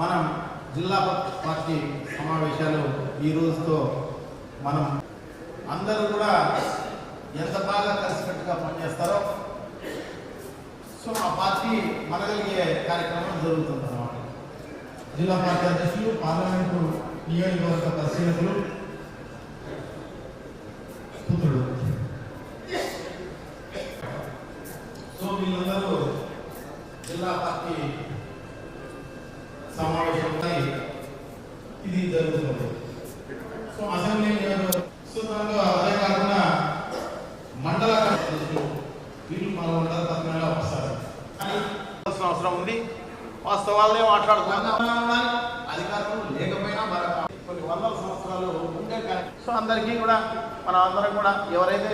మనం జిల్లా పార్టీ సమావేశాలు ఈ రోజుతో మనం అందరూ కూడా ఎంత బాగా కలిసికట్టుగా పనిచేస్తారో సో ఆ పార్టీ మనగలిగే కార్యక్రమం జరుగుతుందన్నమాట జిల్లా పార్టీ అధ్యక్షులు పార్లమెంటు నియోజకవర్గ పరిశీలకులు పుత్రుడు. జరుగుతుంది సో అసెంబ్లీ నియోజకవర్గం సో దాంట్లో అదే కాకుండా మండల వీళ్ళు మన మండల వస్తారు కానీ అవసరం ఉంది వాస్తవాలనే మాట్లాడుతున్నాం అధికారులు లేకపోయినా మరొక కొన్ని వందల సంవత్సరాలు ఉండే కానీ సో అందరికీ కూడా మనం అందరం కూడా ఎవరైతే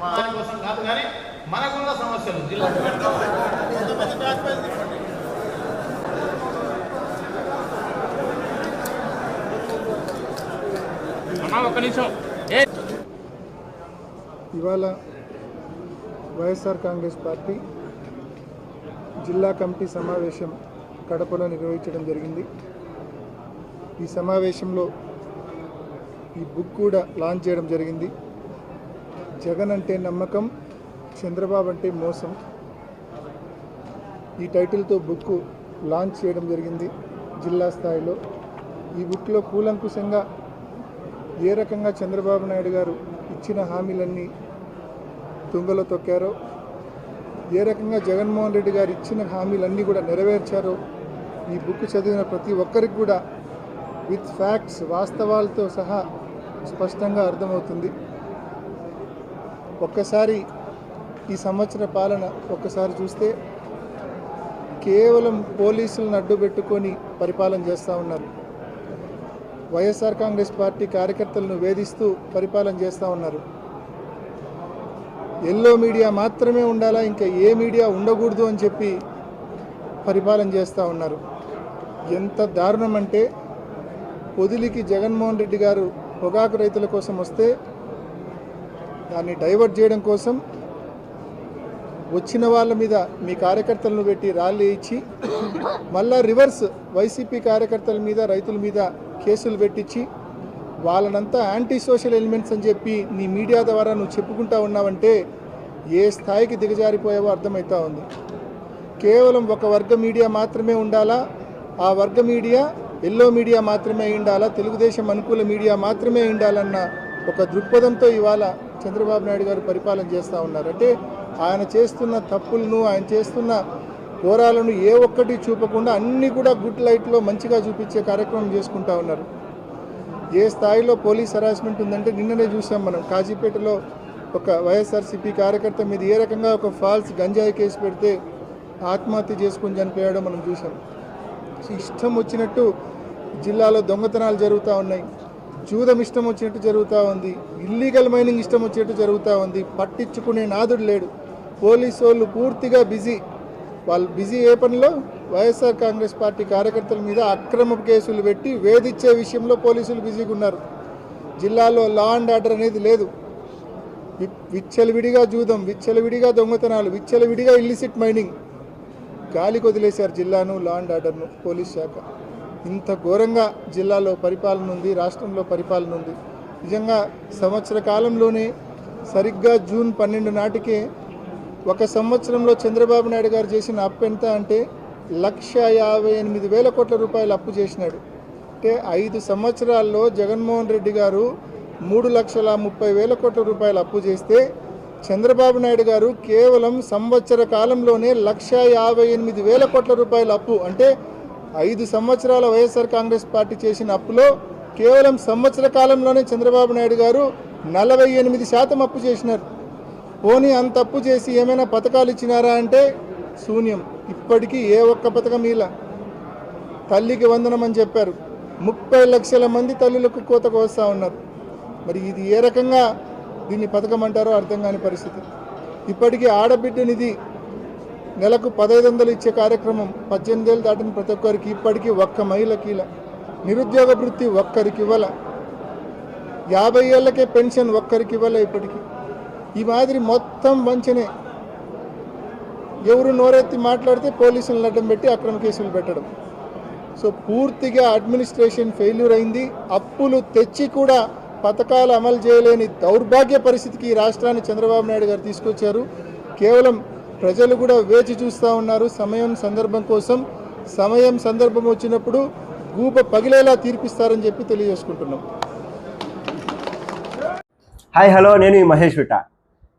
మా కోసం కాదు కానీ మనకున్న సమస్యలు జిల్లా ఒక నిమిషం. ఇవాళ వైఎస్ఆర్ కాంగ్రెస్ పార్టీ జిల్లా కమిటీ సమావేశం కడపలో నిర్వహించడం జరిగింది. ఈ సమావేశంలో ఈ బుక్ కూడా లాంచ్ చేయడం జరిగింది. జగన్ అంటే నమ్మకం చంద్రబాబు అంటే మోసం. ఈ టైటిల్తో బుక్ లాంచ్ చేయడం జరిగింది జిల్లా స్థాయిలో. ఈ బుక్లో కూలంకుశంగా ఏ రకంగా చంద్రబాబు నాయుడు గారు ఇచ్చిన హామీలన్నీ తుంగలో తొక్కారో ఏ రకంగా జగన్మోహన్ రెడ్డి గారు ఇచ్చిన హామీలన్నీ కూడా నెరవేర్చారో ఈ బుక్ చదివిన ప్రతి ఒక్కరికి కూడా విత్ ఫ్యాక్ట్స్ వాస్తవాలతో సహా స్పష్టంగా అర్థమవుతుంది. ఒక్కసారి ఈ సంవత్సర పాలన ఒక్కసారి చూస్తే కేవలం పోలీసులను అడ్డు పెట్టుకొని పరిపాలన చేస్తూ ఉన్నారు. వైఎస్ఆర్ కాంగ్రెస్ పార్టీ కార్యకర్తలను వేధిస్తూ పరిపాలన చేస్తూ ఉన్నారు. ఎల్లో మీడియా మాత్రమే ఉండాలా ఇంకా ఏ మీడియా ఉండకూడదు అని చెప్పి పరిపాలన చేస్తూ ఉన్నారు. ఎంత దారుణం అంటే పొదిలికి జగన్మోహన్ రెడ్డి గారు పొగాకు రైతుల కోసం వస్తే దాన్ని డైవర్ట్ చేయడం కోసం వచ్చిన వాళ్ళ మీద మీ కార్యకర్తలను పెట్టి ర్యాలీ ఇచ్చి మళ్ళా రివర్స్ వైసీపీ కార్యకర్తల మీద రైతుల మీద కేసులు పెట్టించి వాళ్ళనంతా యాంటీ సోషల్ ఎలిమెంట్స్ అని చెప్పి నీ మీడియా ద్వారా నువ్వు చెప్పుకుంటా ఉన్నావంటే ఏ స్థాయికి దిగజారిపోయావో అర్థమవుతా ఉంది. కేవలం ఒక వర్గ మీడియా మాత్రమే ఉండాలా? ఆ వర్గ మీడియా ఎల్లో మీడియా మాత్రమే ఉండాలా? తెలుగుదేశం అనుకూల మీడియా మాత్రమే ఉండాలన్న ఒక దృక్పథంతో ఇవాళ చంద్రబాబు నాయుడు గారు పరిపాలన చేస్తూ ఉన్నారు. అంటే ఆయన చేస్తున్న తప్పులను ఆయన చేస్తున్న కోరాలను ఏ ఒక్కటి చూపకుండా అన్నీ కూడా గుడ్ లైట్లో మంచిగా చూపించే కార్యక్రమం చేసుకుంటా ఉన్నారు. ఏ స్థాయిలో పోలీస్ హరాస్మెంట్ ఉందంటే నిన్ననే చూసాం మనం. కాజీపేటలో ఒక వైఎస్ఆర్సీపీ కార్యకర్త మీద ఏ రకంగా ఒక ఫాల్స్ గంజాయి కేసు పెడితే ఆత్మహత్య చేసుకుని చనిపోయాడో మనం చూసాం. ఇష్టం వచ్చినట్టు జిల్లాలో దొంగతనాలు జరుగుతూ ఉన్నాయి. జూదం ఇష్టం వచ్చినట్టు జరుగుతూ ఉంది. ఇల్లీగల్ మైనింగ్ ఇష్టం వచ్చినట్టు జరుగుతూ ఉంది. పట్టించుకునే నాదుడు లేడు. పోలీసు వాళ్ళు పూర్తిగా బిజీ. వాళ్ళు బిజీ ఏ పనిలో? వైఎస్ఆర్ కాంగ్రెస్ పార్టీ కార్యకర్తల మీద అక్రమ కేసులు పెట్టి వేధించే విషయంలో పోలీసులు బిజీగా ఉన్నారు. జిల్లాలో లా అండ్ ఆర్డర్ అనేది లేదు. వి- విచ్చలవిడిగా జూదం విచ్చలవిడిగా దొంగతనాలు విచ్చలవిడిగా ఇల్లిసిట్ మైనింగ్ గాలి కొదిలేశారు జిల్లాను లా అండ్ ఆర్డర్ను పోలీస్ శాఖ. ఇంత ఘోరంగా జిల్లాలో పరిపాలన ఉంది రాష్ట్రంలో పరిపాలన ఉంది. నిజంగా సంవత్సర కాలంలోనే సరిగ్గా జూన్ పన్నెండు నాటికే ఒక సంవత్సరంలో చంద్రబాబు నాయుడు గారు చేసిన అప్పు ఎంత అంటే లక్ష యాభై ఎనిమిది వేల కోట్ల రూపాయలు అప్పు చేసినాడు. అంటే ఐదు సంవత్సరాల్లో జగన్మోహన్ రెడ్డి గారు మూడు లక్షల ముప్పై వేల కోట్ల రూపాయలు అప్పు చేస్తే చంద్రబాబు నాయుడు గారు కేవలం సంవత్సర కాలంలోనే లక్ష యాభై ఎనిమిది వేల కోట్ల రూపాయల అప్పు అంటే ఐదు సంవత్సరాల వైఎస్ఆర్ కాంగ్రెస్ పార్టీ చేసిన అప్పులో కేవలం సంవత్సర కాలంలోనే చంద్రబాబు నాయుడు గారు నలభై ఎనిమిది శాతం అప్పు చేసినారు. పోనీ అంత తప్పు చేసి ఏమైనా పథకాలు ఇచ్చినారా అంటే శూన్యం. ఇప్పటికీ ఏ ఒక్క పథకం ఇలా తల్లికి వందనం అని చెప్పారు. ముప్పై లక్షల మంది తల్లులకు కోతకు వస్తూ ఉన్నారు. మరి ఇది ఏ రకంగా దీన్ని పథకం అంటారో అర్థం కాని పరిస్థితి. ఇప్పటికీ ఆడబిడ్డ నిధి నెలకు పదహైదు వందలు ఇచ్చే కార్యక్రమం పద్దెనిమిది ఏళ్ళు దాటిన ప్రతి ఒక్కరికి ఇప్పటికీ ఒక్క మహిళకి ఇలా నిరుద్యోగ వృత్తి ఒక్కరికి ఇవ్వాల. యాభై ఏళ్ళకే పెన్షన్ ఒక్కరికి ఇవ్వాల ఇప్పటికీ. ఈ మాదిరి మొత్తం వంచనే ఎవరు నోరెత్తి మాట్లాడితే పోలీసులను అడ్డం పెట్టి అక్రమ కేసులు పెట్టడం. సో పూర్తిగా అడ్మినిస్ట్రేషన్ ఫెయిల్యూర్ అయింది. అప్పులు తెచ్చి కూడా పథకాలు అమలు చేయలేని దౌర్భాగ్య పరిస్థితికి ఈ రాష్ట్రాన్ని చంద్రబాబు నాయుడు గారు తీసుకొచ్చారు. కేవలం ప్రజలు కూడా వేచి చూస్తూ ఉన్నారు. సమయం సందర్భం కోసం సమయం సందర్భం వచ్చినప్పుడు గూప పగిలేలా తీర్పిస్తారని చెప్పి తెలియజేసుకుంటున్నాం. హాయ్ హలో నేను మహేష్ విట.